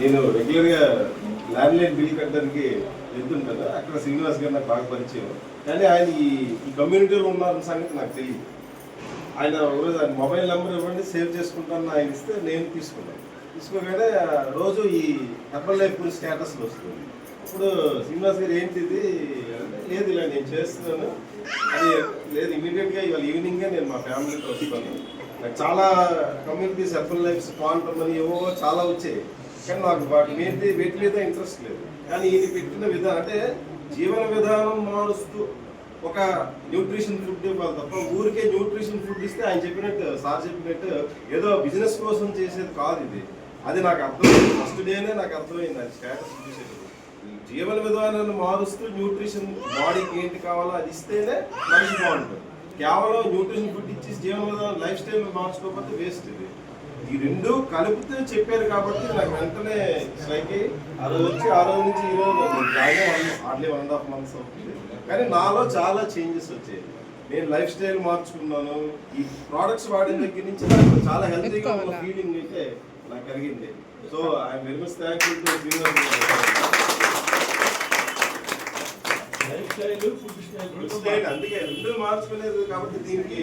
నేను రెగ్యులర్గా landline bill కట్టడానికి వెళ్తుంటాను. అక్కడ శ్రీనివాస్ గారు నాకు బాగా పరిచయం. కానీ ఆయన ఈ ఈ కమ్యూనిటీలో ఉన్నారన్న సంగతి నాకు తెలియదు. ఆయన ఒకరోజు ఆయన మొబైల్ నెంబర్ ఇవ్వండి సేవ్ చేసుకుంటాను ఆయన ఇస్తే నేను తీసుకున్నాను తీసుకోగానే రోజు ఈ హెర్బల్ లైఫ్ గురించి స్టేటస్లో వస్తుంది. ఇప్పుడు శ్రీనివాస్ గారు ఏంటిది లేదు ఇలా నేను చేస్తున్నాను. అది లేదు ఇమీడియట్గా ఇవాళ ఈవినింగే నేను మా ఫ్యామిలీతో వస్తాను. నాకు చాలా కమ్యూనిటీస్ హెర్బల్ లైఫ్స్ బాగుంటుందని ఏవో చాలా వచ్చాయి. కానీ నాకు వాటి మీద వీటి మీద ఇంట్రెస్ట్ లేదు. కానీ ఇది పెట్టిన విధానం అంటే జీవన విధానం మారుస్తూ ఒక న్యూట్రిషన్ ఫుడ్ ఇవ్వాలి తప్ప ఊరికే న్యూట్రిషన్ ఫుడ్ ఇస్తే ఆయన చెప్పినట్టు సార్ చెప్పినట్టు ఏదో బిజినెస్ కోసం చేసేది కాదు ఇది. అది నాకు అర్థమైంది. ఫస్ట్ డేనే నాకు అర్థమైంది. అది స్టేటస్ చూసేటప్పుడు. జీవన విధానాన్ని మారుస్తూ న్యూట్రిషన్ బాడీకి ఏంటి కావాలో అది ఇస్తేనే మనిషి బాగుంటుంది. కేవలం న్యూట్రిషన్ ఫుడ్ ఇచ్చి జీవన విధానం లైఫ్ స్టైల్ మార్చుకోకపోతే వేస్ట్ ఇది. ఈ రెండు కలుపుతూ చెప్పారు కాబట్టి నాకు వెంటనే స్ట్రైక్ అయ్యి ఆ రోజు వచ్చి ఆ రోజు నుంచి ఈ రోజు hardly one and half months అవుతుంది. కానీ నాలో చాలా చేంజెస్ వచ్చాయి. నేను లైఫ్ స్టైల్ మార్చుకున్నాను. ఈ ప్రోడక్ట్స్ వాడిన దగ్గర నుంచి నాకు చాలా హెల్తీగా ఉన్న? ఫీలింగ్ అయితే నాకు కలిగింది. So I'm very much thankful to Srinivas lifestyle food style అందుకే రెండు మార్చుకునేది కాబట్టి దీనికి